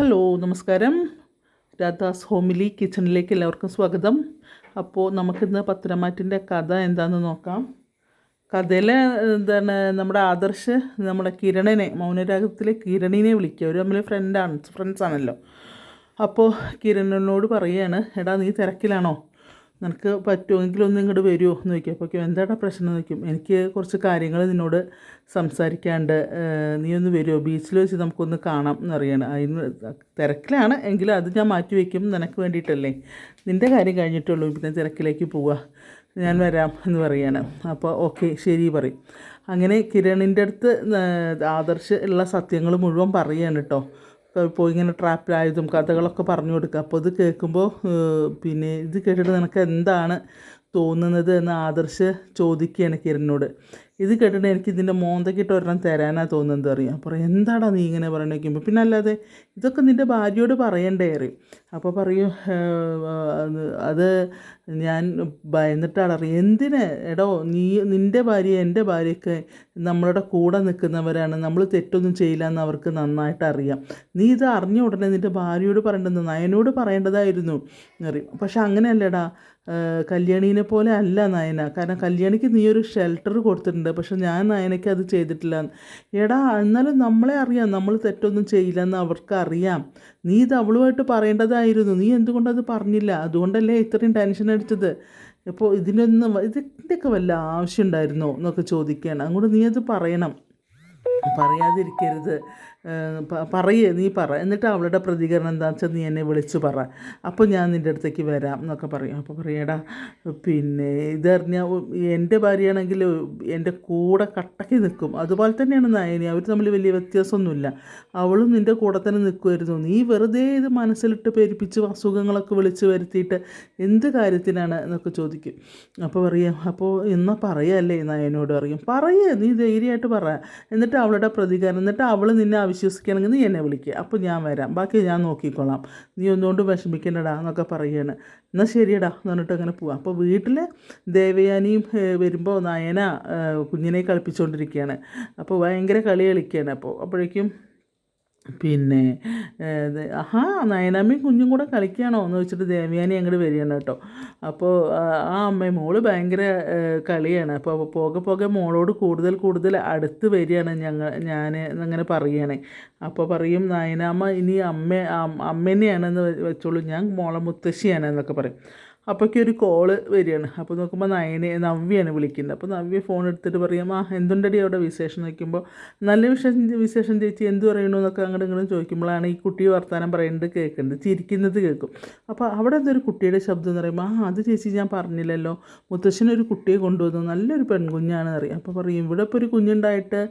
Hello നമസ്കാരം. Radhas homely കിച്ചണിലേക്ക് എല്ലാവർക്കും സ്വാഗതം. അപ്പോൾ നമുക്കിന്ന് പത്തനമാറ്റിന്റെ കഥ എന്താണെന്ന് നോക്കാം. കഥയിലെ എന്താണ് നമ്മുടെ ആദർശ് നമ്മുടെ കിരണിനെ മൗനരാഗത്തിലെ കിരണിനെ വിളിക്കുക. ഒരു തമ്മിൽ ഫ്രണ്ടാണ് ഫ്രണ്ട്സ് ആണല്ലോ. അപ്പോൾ കിരണിനോട് പറയുകയാണ് എടാ നീ തിരക്കിലാണോ? നിനക്ക് പറ്റുമെങ്കിൽ ഒന്ന് ഇങ്ങോട്ട് വരുമോ എന്ന് ചോദിക്കും. അപ്പോൾ എന്താടാ പ്രശ്നം എന്ന് ചോദിക്കും. എനിക്ക് കുറച്ച് കാര്യങ്ങൾ നിന്നോട് സംസാരിക്കാണ്ട് നീ ഒന്ന് വരുമോ ബീച്ചിൽ വെച്ച് നമുക്കൊന്ന് കാണാം എന്നറിയാണ് അതിന് തിരക്കിലാണ് എങ്കിലും അത് ഞാൻ മാറ്റി വയ്ക്കും നിനക്ക് വേണ്ടിയിട്ടല്ലേ. നിന്റെ കാര്യം കഴിഞ്ഞിട്ടുള്ളൂ പിന്നെ തിരക്കിലേക്ക് പോവുക ഞാൻ വരാം എന്ന് പറയാണ്. അപ്പോൾ ഓക്കെ ശരി പറയും. അങ്ങനെ കിരണിന്റെ അടുത്ത് ആദർശ ഉള്ള സത്യങ്ങൾ മുഴുവൻ പറയാണ് കേട്ടോ. പോയി ഇങ്ങനെ ട്രാപ്പിലായതും കഥകളൊക്കെ പറഞ്ഞു കൊടുക്കുക. അപ്പോൾ ഇത് കേൾക്കുമ്പോൾ പിന്നെ ഇത് കേട്ടിട്ട് നിനക്ക് എന്താണ് തോന്നുന്നത് എന്ന് ആദർശ് ചോദിക്കുകയാണ് കിരണിനോട്. ഇത് കേട്ടിട്ട് എനിക്ക് ഇതിന്റെ മോന്തക്കിട്ട് ഒരെണ്ണം തരാനാണ് തോന്നുന്നത് അറിയാം. അപ്പോൾ എന്താടാ നീ ഇങ്ങനെ പറയണ വയ്ക്കുമ്പോൾ പിന്നെ അല്ലാതെ ഇതൊക്കെ നിന്റെ ഭാര്യയോട് പറയണ്ടേ അറിയും. അപ്പോൾ പറയും അത് ഞാൻ ഭയന്നിട്ടാണ് അറിയാം എന്തിന്? എടോ നീ നിന്റെ ഭാര്യ എന്റെ ഭാര്യയൊക്കെ നമ്മളുടെ കൂടെ നിൽക്കുന്നവരാണ്. നമ്മൾ തെറ്റൊന്നും ചെയ്യില്ല എന്ന് അവർക്ക് നന്നായിട്ട് അറിയാം. നീ ഇത് അറിഞ്ഞ ഉടനെ നിന്റെ ഭാര്യയോട് പറയേണ്ടത് നയനോട് പറയേണ്ടതായിരുന്നു അറിയും. പക്ഷെ അങ്ങനെയല്ലേടാ. കല്യാണീനെ പോലെ അല്ല നയന. കാരണം കല്യാണിക്ക് നീ ഒരു ഷെൽട്ടർ കൊടുത്തിട്ടുണ്ട്. പക്ഷെ ഞാൻ നയനയ്ക്ക് അത് ചെയ്തിട്ടില്ല. എടാ എന്നാലും നമ്മളെ അറിയാം. നമ്മൾ തെറ്റൊന്നും ചെയ്യില്ലെന്ന് അവർക്ക് അറിയാം നീ ഇത് അവളുമായിട്ട് പറയേണ്ടതായിരുന്നു. നീ എന്തുകൊണ്ടത് പറഞ്ഞില്ല? അതുകൊണ്ടല്ലേ ഇത്രയും ടെൻഷൻ അടിച്ചത്? ഇപ്പോൾ ഇതിനൊന്നും ഇതിന്റെയൊക്കെ വല്ല ആവശ്യം ഉണ്ടായിരുന്നോ എന്നൊക്കെ ചോദിക്കുകയാണ്. അങ്ങോട്ട് നീ അത് പറയണം. പറയാതിരിക്കരുത്. പറയേ നീ പറ. എന്നിട്ട് അവളുടെ പ്രതികരണം എന്താണെന്ന് വെച്ചാൽ നീ എന്നെ വിളിച്ചു പറ. അപ്പോൾ ഞാൻ നിന്റെ അടുത്തേക്ക് വരാം എന്നൊക്കെ പറയും. അപ്പോൾ പറയടാ പിന്നെ ഇതറിഞ്ഞ എന്റെ ഭാര്യയാണെങ്കിൽ എന്റെ കൂടെ കട്ടക്കി നിൽക്കും അതുപോലെ തന്നെയാണ് നയനി. അവർ തമ്മിൽ വലിയ വ്യത്യാസമൊന്നുമില്ല. അവളും നിന്റെ കൂടെ തന്നെ നിൽക്കുമായിരുന്നു നീ വെറുതെ ഇത് മനസ്സിലിട്ട് പെരുപ്പിച്ച് അസുഖങ്ങളൊക്കെ വിളിച്ച് വരുത്തിയിട്ട് എന്ത് കാര്യത്തിനാണ് എന്നൊക്കെ ചോദിക്കും. അപ്പോൾ പറയാം അപ്പോൾ എന്നാ പറയല്ലേ? നയനോട് പറയും. പറയേ നീ ധൈര്യമായിട്ട് പറ. എന്നിട്ട് അവളുടെ പ്രതികരണം എന്നിട്ട് അവൾ നിന്നെ അവിശ്വസിക്കണമെങ്കിൽ നീ എന്നെ വിളിക്കുക അപ്പോൾ ഞാൻ വരാം. ബാക്കി ഞാൻ നോക്കിക്കോളാം. നീ ഒന്നുകൊണ്ട് വിഷമിക്കണ്ടടാ എന്നൊക്കെ പറയുകയാണ് എന്നാൽ ശരിയടാ എന്ന് പറഞ്ഞിട്ട് അങ്ങനെ പോവാം. അപ്പോൾ വീട്ടിൽ ദേവയാനിയും വരുമ്പോൾ നയന കുഞ്ഞിനെ കളിപ്പിച്ചുകൊണ്ടിരിക്കുകയാണ് അപ്പോൾ ഭയങ്കര കളി കളിക്കുകയാണ് അപ്പോൾ അപ്പോഴേക്കും പിന്നെ ആ നയനാമ്മയും കുഞ്ഞും കൂടെ കളിക്കുകയാണോ എന്ന് വെച്ചിട്ട് ദേവയാനി അങ്ങോട്ട് വരികയാണ് കേട്ടോ. അപ്പോൾ ആ അമ്മയും മോൾ ഭയങ്കര കളിയാണ്. അപ്പോൾ പോകെ പോകെ മോളോട് കൂടുതൽ കൂടുതൽ അടുത്ത് വരികയാണ് ഞങ്ങൾ ഞാൻ അങ്ങനെ പറയുകയാണ്. അപ്പോൾ പറയും നയനാമ്മ ഇനി അമ്മ അമ്മേനെയാണെന്ന് വെച്ചോളൂ. ഞാൻ മോളെ മുത്തശ്ശിയാണ് എന്നൊക്കെ പറയും. അപ്പോഴേക്കും ഒരു കോൾ വരികയാണ്. അപ്പോൾ നോക്കുമ്പോൾ നയനെ നവ്യാണ് വിളിക്കുന്നത്. അപ്പോൾ നവ്യ ഫോൺ എടുത്തിട്ട് പറയും ആ എന്തുണ്ടടി അവിടെ വിശേഷം? നോക്കുമ്പോൾ നല്ല വിശേഷം വിശേഷം ചേച്ചി എന്ത് പറയണു എന്നൊക്കെ അങ്ങോട്ട് ഇങ്ങോട്ടും ചോദിക്കുമ്പോഴാണ് ഈ കുട്ടി വർത്തമാനം പറയുന്നത് കേൾക്കുന്നത്. ചിരിക്കുന്നത് കേൾക്കും. അപ്പോൾ അവിടെ എന്തൊരു കുട്ടിയുടെ ശബ്ദം എന്ന് പറയുമ്പോൾ ആ അത് ചേച്ചി ഞാൻ പറഞ്ഞില്ലല്ലോ. മുത്തശ്ശനൊരു കുട്ടിയെ കൊണ്ടുവന്നു. നല്ലൊരു പെൺകുഞ്ഞാണെന്ന് അറിയാം അപ്പോൾ പറയും ഇവിടെ ഇപ്പോൾ ഒരു കുഞ്ഞുണ്ടായിട്ട്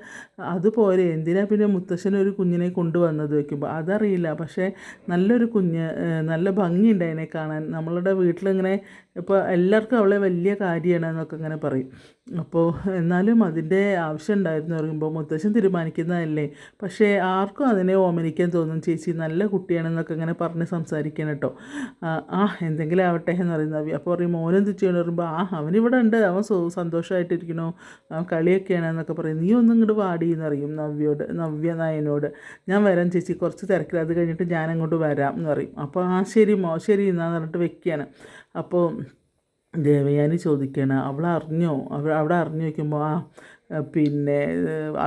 അതുപോലെ എന്തിനാ പിന്നെ മുത്തശ്ശൻ ഒരു കുഞ്ഞിനെ കൊണ്ടുവന്നത്? വയ്ക്കുമ്പോൾ അതറിയില്ല. പക്ഷേ നല്ലൊരു കുഞ്ഞ് നല്ല ഭംഗിയുണ്ട് അതിനെ കാണാൻ. നമ്മളുടെ വീട്ടിലിങ്ങനെ ഇപ്പോൾ എല്ലാവർക്കും അവളെ വലിയ കാര്യമാണ് എന്നൊക്കെ ഇങ്ങനെ പറയും. അപ്പോൾ എന്നാലും അതിന്റെ ആവശ്യം ഉണ്ടായിരുന്നു പറയുമ്പോൾ മുത്തശ്ശൻ തീരുമാനിക്കുന്നതല്ലേ? പക്ഷേ ആർക്കും അതിനെ ഓമനിക്കാൻ തോന്നും. ചേച്ചി നല്ല കുട്ടിയാണെന്നൊക്കെ ഇങ്ങനെ പറഞ്ഞ് സംസാരിക്കണം കേട്ടോ. ആ, എന്തെങ്കിലും ആവട്ടെ എന്ന് പറയുന്ന അവി അപ്പോൾ പറയും മോനും ചെയ്യണം പറയുമ്പോൾ ആ അവനിവിടെ ഉണ്ട്. അവൻ സന്തോഷമായിട്ടിരിക്കണോ അവൻ കളിയൊക്കെയാണ് എന്നൊക്കെ പറയും. നീ ഒന്നും ഇങ്ങോട്ട് വാടി എന്നറിയും നവ്യോട് നവ്യ നായനോട്. ഞാൻ വരാം ചേച്ചി. കുറച്ച് തിരക്കില്ല അത് കഴിഞ്ഞിട്ട് ഞാൻ അങ്ങോട്ട് വരാം എന്ന് പറയും. അപ്പോൾ ആ ശരി മോ ശരി എന്നാന്ന് പറഞ്ഞിട്ട് വെക്കുകയാണ്. അപ്പോൾ ദേവയാനി ചോദിക്കുകയാണ് അവൾ അറിഞ്ഞോ? അവൾ അവിടെ അറിഞ്ഞു വയ്ക്കുമ്പോൾ ആ പിന്നെ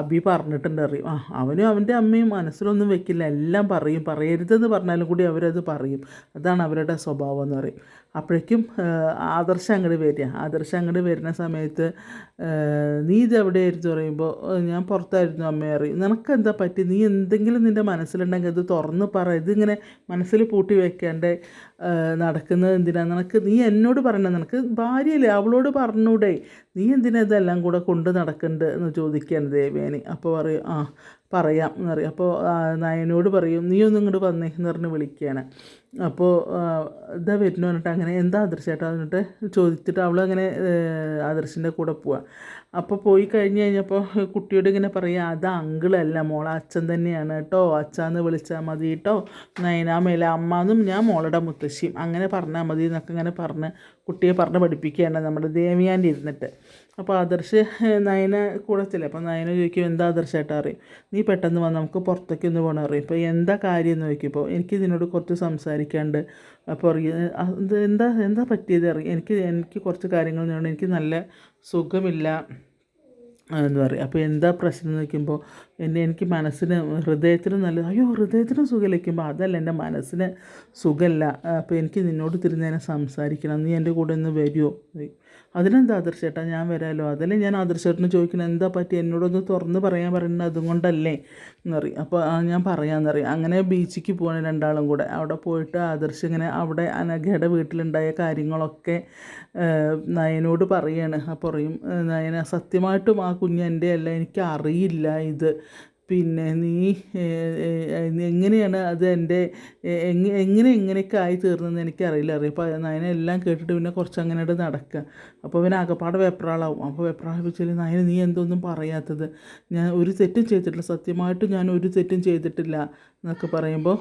അബി പറഞ്ഞിട്ടുണ്ട് അറിയും ആ അവനും അവന്റെ അമ്മയും മനസ്സിലൊന്നും വെക്കില്ല. എല്ലാം പറയും. പറയരുതെന്ന് പറഞ്ഞാലും കൂടി അവരത് പറയും. അതാണ് അവരുടെ സ്വഭാവം എന്ന് പറയും. അപ്പോഴേക്കും ആദർശ അങ്ങോട്ട് വരിക. ആദർശം അങ്ങോട്ട് വരുന്ന സമയത്ത് നീ ഇത് എവിടെയായിരുന്നു പറയുമ്പോൾ ഞാൻ പുറത്തായിരുന്നു അമ്മ അറിയും നിനക്കെന്താ പറ്റി? നീ എന്തെങ്കിലും നിന്റെ മനസ്സിലുണ്ടെങ്കിൽ അത് തുറന്ന് പറ. ഇതിങ്ങനെ മനസ്സിൽ പൂട്ടി വെക്കാണ്ട്? നടക്കുന്നത് എന്തിനാ? നിനക്ക് നീ എന്നോട് പറയണ്ട. നിനക്ക് ഭാര്യയല്ലേ അവളോട് പറഞ്ഞൂടെ. നീ എന്തിനാ ഇതെല്ലാം കൂടെ കൊണ്ട് നടക്കണ്ട്? എന്ന് ചോദിക്കുകയാണ് ദേവേനി. അപ്പോൾ പറയും ആ പറയാം എന്ന് പറയും. അപ്പോൾ നയനോട് പറയും നീ ഇങ്ങോട്ട് വന്നേ എന്ന് പറഞ്ഞ് വിളിക്കുകയാണ് അപ്പോൾ ഇതാ വരുന്നു പറഞ്ഞിട്ട് അങ്ങനെ എന്താ ആദർശേട്ടാ എന്നിട്ട് ചോദിച്ചിട്ട് അവളങ്ങനെ ആദർശിന്റെ കൂടെ പോവാ. അപ്പോൾ പോയി കഴിഞ്ഞ് കഴിഞ്ഞപ്പോൾ കുട്ടിയോട് ഇങ്ങനെ പറയുക അത് അങ്കിളല്ല മോളെ അച്ഛൻ തന്നെയാണ് കേട്ടോ അച്ഛാന്ന് വിളിച്ചാൽ മതി കേട്ടോ നയനാ മേലെ അമ്മാന്നും ഞാൻ മോളുടെ മുത്തശ്ശിയും. അങ്ങനെ പറഞ്ഞാൽ മതി എന്നൊക്കെ ഇങ്ങനെ പറഞ്ഞ് കുട്ടിയെ പറഞ്ഞ് പഠിപ്പിക്കുകയാണ് നമ്മുടെ ദേവിയാന്റെ ഇരുന്നിട്ട്. അപ്പോൾ ആദർശ് നയന കൂടത്തില്ല? അപ്പോൾ നയന ചോദിക്കും എന്താ ആദർശമായിട്ട് അറിയും നീ പെട്ടെന്ന് വന്ന് നമുക്ക് പുറത്തേക്ക് ഒന്ന് പോകണം അറിയും ഇപ്പോൾ എന്താ കാര്യം? എന്ന് ചോദിക്കും ഇപ്പോൾ എനിക്ക് ഇതിനോട് കുറച്ച് സംസാരിക്കാണ്ട് അപ്പോൾ അറിയാം എന്താ എന്താ പറ്റിയത്? അറിയും എനിക്ക് എനിക്ക് കുറച്ച് കാര്യങ്ങൾ എന്ന് എനിക്ക് നല്ല സുഖമില്ല. എന്ന് പറയും അപ്പോൾ എന്താ പ്രശ്നം? എന്ന് വയ്ക്കുമ്പോൾ എന്നെ എനിക്ക് മനസ്സിന് ഹൃദയത്തിന് നല്ല അയ്യോ ഹൃദയത്തിന് സുഖം വയ്ക്കുമ്പോൾ അതല്ല എന്റെ മനസ്സിന് സുഖമല്ല. അപ്പോൾ എനിക്ക് നിന്നോട് തിരിഞ്ഞതിനെ സംസാരിക്കണം. നീ എന്റെ കൂടെ ഒന്ന് വരുമോ അതിനെന്താ ആദർശേട്ടാ ഞാൻ വരാമല്ലോ അതല്ലേ ഞാൻ ആദർശേട്ടന് ചോദിക്കണം. എന്താ പറ്റി? എന്നോടൊന്ന് തുറന്ന് പറയാൻ പറയുന്നത് അതുകൊണ്ടല്ലേ? എന്നറിയും. അപ്പോൾ ഞാൻ പറയാമെന്നറിയും അങ്ങനെ ബീച്ചിക്ക് പോകണം രണ്ടാളും കൂടെ. അവിടെ പോയിട്ട് ആദർശ് ഇങ്ങനെ അവിടെ അനഘയുടെ വീട്ടിലുണ്ടായ കാര്യങ്ങളൊക്കെ നയനോട് പറയാണ്. അപ്പോൾ പറയും നയന സത്യമായിട്ടും ആ കുഞ്ഞ് എന്റെ അല്ല എനിക്ക് അറിയില്ല ഇത്. പിന്നെ നീ എങ്ങനെയാണ് അത് എന്റെ എങ്ങനെ എങ്ങനെയൊക്കെ ആയി തീർന്നതെന്ന് എനിക്കറിയില്ല. അറിയാം. അപ്പോൾ നയന എല്ലാം കേട്ടിട്ട് പിന്നെ കുറച്ച് അങ്ങനെയായിട്ട് നടക്കുക അപ്പോൾ പിന്നെ ആകപ്പാടെ വെപ്രാളാവും. അപ്പോൾ വെപ്രാളിപ്പിച്ചാൽ നയന നീ എന്തൊന്നും പറയാത്തത്. ഞാൻ ഒരു തെറ്റും ചെയ്തിട്ടില്ല. സത്യമായിട്ടും ഞാൻ ഒരു തെറ്റും ചെയ്തിട്ടില്ല. എന്നൊക്കെ പറയുമ്പോൾ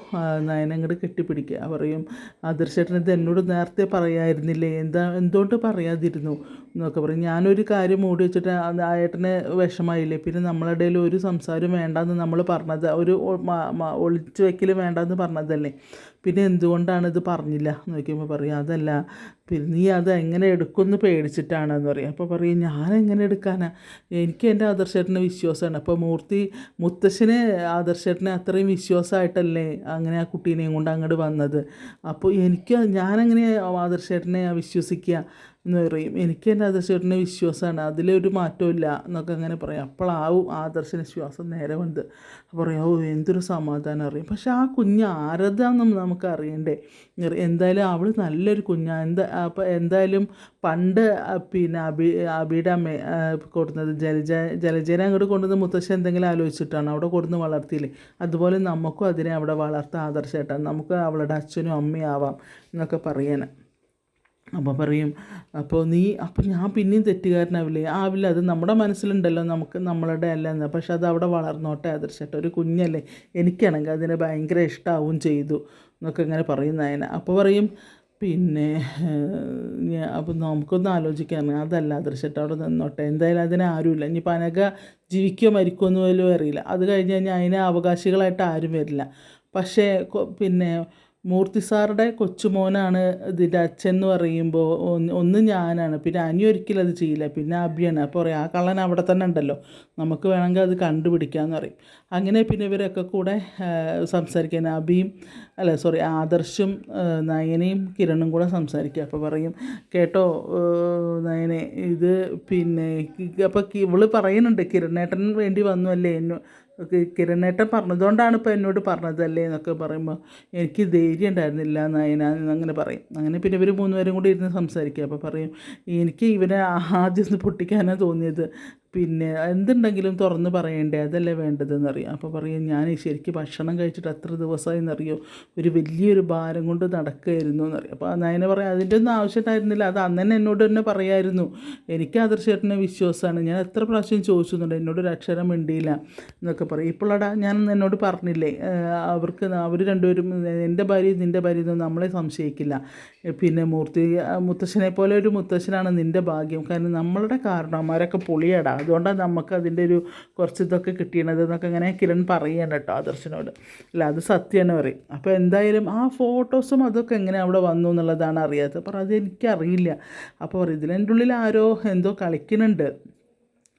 നയനങ്ങട് കെട്ടിപ്പിടിക്കുക. പറയും ആദർശേട്ടൻ എന്നോട് നേരത്തെ പറയായിരുന്നില്ലേ? എന്താ എന്തുകൊണ്ട് പറയാതിരുന്നു? എന്നൊക്കെ പറയും. ഞാനൊരു കാര്യം മൂടി വെച്ചിട്ട് ആ ഏട്ടന് വിഷമായില്ലേ പിന്നെ നമ്മളുടെ ഒരു സംസാരം വേണ്ടെന്ന് നമ്മൾ പറഞ്ഞത് ഒരു ഒളിച്ചു വെക്കൽ വേണ്ടെന്ന് പറഞ്ഞതല്ലേ? പിന്നെ എന്തുകൊണ്ടാണ് ഇത് പറഞ്ഞില്ല? എന്ന് ചോദിക്കുമ്പോൾ പറയും അതല്ല പിന്നെ നീ അത് എങ്ങനെ എടുക്കുമെന്ന് പേടിച്ചിട്ടാണെന്ന് പറയും. അപ്പോൾ പറയും ഞാൻ എങ്ങനെ എടുക്കാനാണ് എനിക്ക് എന്റെ ആദർശേട്ടന് വിശ്വാസമാണ് അപ്പോൾ മൂർത്തി മുത്തശ്ശന് ആദർശേട്ടനെ അത്രയും വിശ്വാസമായിട്ടല്ലേ അങ്ങനെ ആ കുട്ടീനെയും കൊണ്ട് അങ്ങോട്ട് വന്നത്? അപ്പോൾ എനിക്ക് ഞാനെങ്ങനെ ആദർശേട്ടനെ വിശ്വസിക്കുക? എന്ന് പറയും. എനിക്ക് എന്റെ ആദർശേട്ടന്റെ വിശ്വാസമാണ്. അതിലൊരു മാറ്റമില്ല എന്നൊക്കെ അങ്ങനെ പറയും. അപ്പോഴാവും ആദർശന് വിശ്വാസം നേരെ വന്നത്. പറയാം ഓ എന്തൊരു സമാധാനം അറിയും പക്ഷെ ആ കുഞ്ഞ് ആരതാണെന്ന് നമുക്ക് അറിയണ്ടേ? എന്തായാലും അവൾ നല്ലൊരു കുഞ്ഞാണ് എന്താ അപ്പം എന്തായാലും പണ്ട് പിന്നെ അബി അബിയുടെ അമ്മ കൊടുക്കുന്നത് ജലജ ജലജേനെ അങ്ങോട്ട് കൊണ്ടുവന്ന് മുത്തശ്ശി എന്തെങ്കിലും ആലോചിച്ചിട്ടാണ്? അവിടെ കൊടുന്ന് വളർത്തിയില്ലേ? അതുപോലെ നമുക്കും അതിനെ അവിടെ വളർത്താൻ ആദർശമായിട്ടാണ് നമുക്ക് അവളുടെ അച്ഛനും അമ്മയും ആവാം എന്നൊക്കെ പറയാൻ അപ്പോൾ പറയും അപ്പോൾ നീ അപ്പോൾ ഞാൻ പിന്നെയും തെറ്റുകാരനാവില്ലേ? ആവില്ല അത് നമ്മുടെ മനസ്സിലുണ്ടല്ലോ നമുക്ക് നമ്മളുടെ അല്ല എന്ന്. പക്ഷെ അത് അവിടെ വളർന്നോട്ടെ ആദർശട്ടെ. ഒരു കുഞ്ഞല്ലേ എനിക്കാണെങ്കിൽ അതിനെ ഭയങ്കര ഇഷ്ടമാവും ചെയ്തു എന്നൊക്കെ ഇങ്ങനെ പറയുന്ന അതിനെ അപ്പോൾ പറയും പിന്നെ അപ്പം നമുക്കൊന്ന് ആലോചിക്കാൻ അതല്ല ആദർശട്ട് അവിടെ നിന്നോട്ടെ. എന്തായാലും അതിന് ആരുമില്ല. ഇനിയിപ്പോൾ അനക ജീവിക്കോ മരിക്കുമോ എന്ന് പോലും അറിയില്ല. അത് കഴിഞ്ഞ് കഴിഞ്ഞാൽ അതിനെ അവകാശികളായിട്ട് ആരും വരില്ല. പക്ഷേ പിന്നെ മൂർത്തി സാറുടെ കൊച്ചുമോനാണ് ഇതിന്റെ അച്ഛൻ എന്ന് പറയുമ്പോൾ ഒന്ന് ഞാനാണ്. പിന്നെ അനി ഒരിക്കലും അത് ചെയ്യില്ല. പിന്നെ അബിയാണ് അപ്പോൾ പറയും ആ കള്ളൻ അവിടെ തന്നെ ഉണ്ടല്ലോ. നമുക്ക് വേണമെങ്കിൽ അത് കണ്ടുപിടിക്കാമെന്ന് പറയും. അങ്ങനെ പിന്നെ ഇവരൊക്കെ കൂടെ സംസാരിക്കാൻ അബിയും അല്ല സോറി ആദർശും നയനയും കിരണും കൂടെ സംസാരിക്കുക. അപ്പോൾ പറയും കേട്ടോ നയനെ ഇത് പിന്നെ അപ്പോൾ ഇവൾ പറയുന്നുണ്ട് കിരണേട്ടൻ വേണ്ടി വന്നു അല്ലേ? എന്നു കിരണേട്ടൻ പറഞ്ഞതുകൊണ്ടാണ് ഇപ്പോൾ എന്നോട് പറഞ്ഞതല്ലേ എന്നൊക്കെ പറയുമ്പോൾ എനിക്ക് ധൈര്യം ഉണ്ടായിരുന്നില്ല നയന അങ്ങനെ പറയും. അങ്ങനെ പിന്നെ ഇവർ മൂന്നുപേരും കൂടി ഇരുന്ന് സംസാരിക്കുക അപ്പോൾ പറയും എനിക്ക് ഇവനെ ആദ്യം പൊട്ടിക്കാനാണ് തോന്നിയത്. പിന്നെ എന്തുണ്ടെങ്കിലും തുറന്ന് പറയണ്ടേ? അതല്ലേ വേണ്ടതെന്നറിയാം. അപ്പോൾ പറയും ഞാൻ ശരിക്കും ഭക്ഷണം കഴിച്ചിട്ട് അത്ര ദിവസമായി എന്നറിയോ ഒരു വലിയൊരു ഭാരം കൊണ്ട് നടക്കുകയായിരുന്നു എന്നറിയാം. അപ്പോൾ നയന പറയാം അതിന്റെ ഒന്നും ആവശ്യമായിരുന്നില്ല അത് അന്ന് തന്നെ എന്നോട് തന്നെ പറയായിരുന്നു. എനിക്ക് ആദർശേട്ടനെ വിശ്വാസമാണ്. ഞാൻ എത്ര പ്രാവശ്യം ചോദിച്ചു എന്നോട് ഒരു അക്ഷരം മിണ്ടിയില്ല എന്നൊക്കെ പറയും. ഇപ്പോഴടാ ഞാൻ എന്നോട് പറഞ്ഞില്ലേ അവർക്ക് അവർ രണ്ടുപേരും എന്റെ ഭാര്യ നിന്റെ ഭാര്യ ഒന്നും നമ്മളെ സംശയിക്കില്ല. പിന്നെ മൂർത്തി മുത്തശ്ശനെ പോലെ ഒരു മുത്തശ്ശനാണ് നിന്റെ ഭാഗ്യം. കാരണം നമ്മളുടെ കാരണവന്മാരൊക്കെ പൊളിയടാ. അതുകൊണ്ടാണ് നമുക്ക് അതിന്റെ ഒരു കുറച്ച് ഇതൊക്കെ കിട്ടിയണത് എന്നൊക്കെ ഇങ്ങനെ കിരൺ പറയുകയാണ് കേട്ടോ ആദർശനോട്. അല്ല അത് സത്യമാണ് പറയും. അപ്പോൾ എന്തായാലും ആ ഫോട്ടോസും അതൊക്കെ എങ്ങനെ അവിടെ വന്നു എന്നുള്ളതാണ് അറിയാത്തത്. അപ്പോൾ അത് എനിക്കറിയില്ല. അപ്പോൾ ഇതിന്റെ ഉള്ളിൽ ആരോ എന്തോ കളിക്കുന്നുണ്ട്.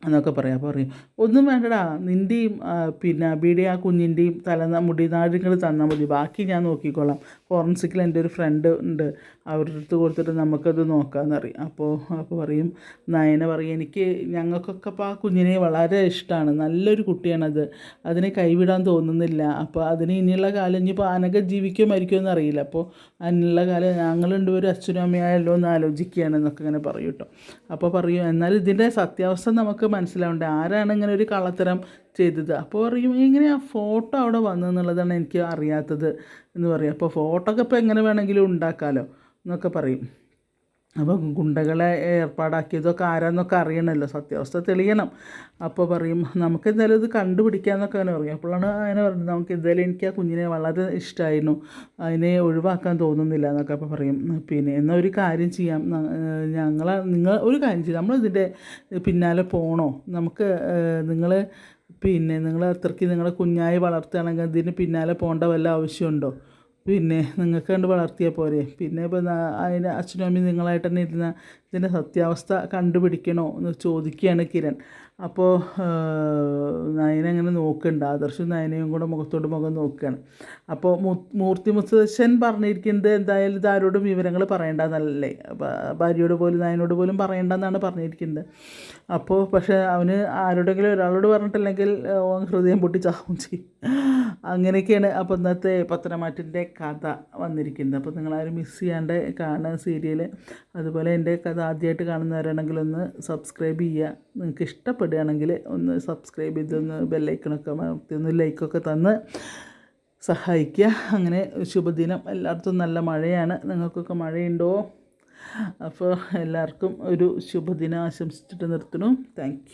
എന്നൊക്കെ പറയാം. അപ്പോൾ പറയും ഒന്നും വേണ്ടടാ നിന്റെയും പിന്നെ അബിയുടെ ആ കുഞ്ഞിന്റെയും തല മുടി നാടുകൾ തന്നാൽ മതി. ബാക്കി ഞാൻ നോക്കിക്കോളാം. ഫോറൻസിക്കിൽ എന്റെ ഒരു ഫ്രണ്ട് ഉണ്ട്. അവരുടെ അടുത്ത് കൊടുത്തിട്ട് നമുക്കത് നോക്കാമെന്ന് നോക്കാമെന്നറിയും അപ്പോൾ അപ്പോൾ പറയും നയന പറയും എനിക്ക് ഞങ്ങൾക്കൊക്കെ അപ്പോൾ ആ കുഞ്ഞിനെ വളരെ ഇഷ്ടമാണ് നല്ലൊരു കുട്ടിയാണത്. അതിനെ കൈവിടാൻ തോന്നുന്നില്ല. അപ്പോൾ അതിന് ഇനിയുള്ള കാലം ഇനിയിപ്പോൾ അനക ജീവിക്കോ മരിക്കുമോ എന്നറിയില്ല അപ്പോൾ അതിനുള്ള കാലം ഞങ്ങൾ ഒരു അച്ഛനും അമ്മയായല്ലോ എന്ന് ആലോചിക്കുകയാണ് എന്നൊക്കെ ഇങ്ങനെ പറയും കേട്ടോ. അപ്പോൾ പറയും എന്നാൽ ഇതിന്റെ സത്യാവസ്ഥ നമുക്ക് മനസ്സിലാവേണ്ടത് ആരാണ് ഇങ്ങനെ ഒരു കള്ളത്തരം ചെയ്തത്? അപ്പോൾ പറയും ഇങ്ങനെ ആ ഫോട്ടോ അവിടെ വന്നതെന്നുള്ളതാണ് എനിക്ക് അറിയാത്തത് എന്ന് പറയും. അപ്പോൾ ഫോട്ടോ ഒക്കെ ഇപ്പോൾ എങ്ങനെ വേണമെങ്കിലും ഉണ്ടാക്കാമല്ലോ എന്നൊക്കെ പറയും. അപ്പോൾ ഗുണ്ടകളെ ഏർപ്പാടാക്കിയതൊക്കെ ആരാന്നൊക്കെ അറിയണമല്ലോ സത്യാവസ്ഥ തെളിയണം. അപ്പോൾ പറയും നമുക്ക് എന്തായാലും ഇത് കണ്ടുപിടിക്കാമെന്നൊക്കെ അങ്ങനെ പറയും. അപ്പോഴാണ് അങ്ങനെ പറഞ്ഞത്. നമുക്ക് എന്തായാലും എനിക്ക് ആ കുഞ്ഞിനെ വളരെ ഇഷ്ടമായിരുന്നു അതിനെ ഒഴിവാക്കാൻ തോന്നുന്നില്ല എന്നൊക്കെ അപ്പോൾ പറയും. പിന്നെ എന്നാൽ ഒരു കാര്യം ചെയ്യാം. ഞങ്ങൾ നിങ്ങൾ ഒരു കാര്യം ചെയ്യാം. നമ്മളിതിന്റെ പിന്നാലെ പോകണോ നമുക്ക് നിങ്ങൾ പിന്നെ നിങ്ങൾ അത്രയ്ക്ക് നിങ്ങളെ കുഞ്ഞായി വളർത്തുകയാണെങ്കിൽ ഇതിന് പിന്നാലെ പോകേണ്ട വല്ല ആവശ്യമുണ്ടോ? പിന്നെ നിങ്ങൾക്ക് കണ്ട് വളർത്തിയാൽ പോരെ. പിന്നെ ഇപ്പം അതിന് അച്ഛനും അമ്മയും നിങ്ങളായിട്ട് തന്നെ ഇരുന്ന് ഇതിന്റെ സത്യാവസ്ഥ കണ്ടുപിടിക്കണോ എന്ന് ചോദിക്കുകയാണ് കിരൺ. അപ്പോൾ നയന അങ്ങനെ നോക്കുന്നുണ്ട് ആദർശം നയനയും കൂടെ മുഖത്തോട് മുഖം നോക്കുകയാണ് അപ്പോൾ മൂർത്തി മുത്തശ്ശൻ പറഞ്ഞിരിക്കുന്നത് എന്തായാലും ഇത് ആരോടും വിവരങ്ങൾ പറയേണ്ടതെന്നല്ലേ ഭാര്യയോട് പോലും നയനോട് പോലും പറയേണ്ടെന്നാണ് പറഞ്ഞിരിക്കുന്നത്. അപ്പോൾ പക്ഷേ അവന് ആരോടെങ്കിലും ഒരാളോട് പറഞ്ഞിട്ടില്ലെങ്കിൽ ഹൃദയം പൊട്ടി ചാവും ചെയ്യും. അങ്ങനെയൊക്കെയാണ് അപ്പോൾ ഇന്നത്തെ പത്തനമാറ്റിന്റെ കഥ വന്നിരിക്കുന്നത്. അപ്പോൾ നിങ്ങളാരും മിസ് ചെയ്യാണ്ട് കാണുക സീരിയൽ അതുപോലെ എന്റെ കഥ ആദ്യമായിട്ട് കാണുന്നവരാണെങ്കിൽ ഒന്ന് സബ്സ്ക്രൈബ് ചെയ്യുക. നിങ്ങൾക്ക് ഇഷ്ടപ്പെടുകയാണെങ്കിൽ ഒന്ന് സബ്സ്ക്രൈബ് ചെയ്തൊന്ന് ബെല്ലൈക്കണൊക്കെ അമർത്തി ഒന്ന് ലൈക്കൊക്കെ തന്ന് സഹായിക്കുക. അങ്ങനെ ശുഭദിനം. എല്ലായിടത്തും നല്ല മഴയാണ്. നിങ്ങൾക്കൊക്കെ മഴയുണ്ടോ? അപ്പോൾ എല്ലാവർക്കും ഒരു ശുഭദിനം ആശംസിച്ചിട്ട് നിർത്തണം താങ്ക്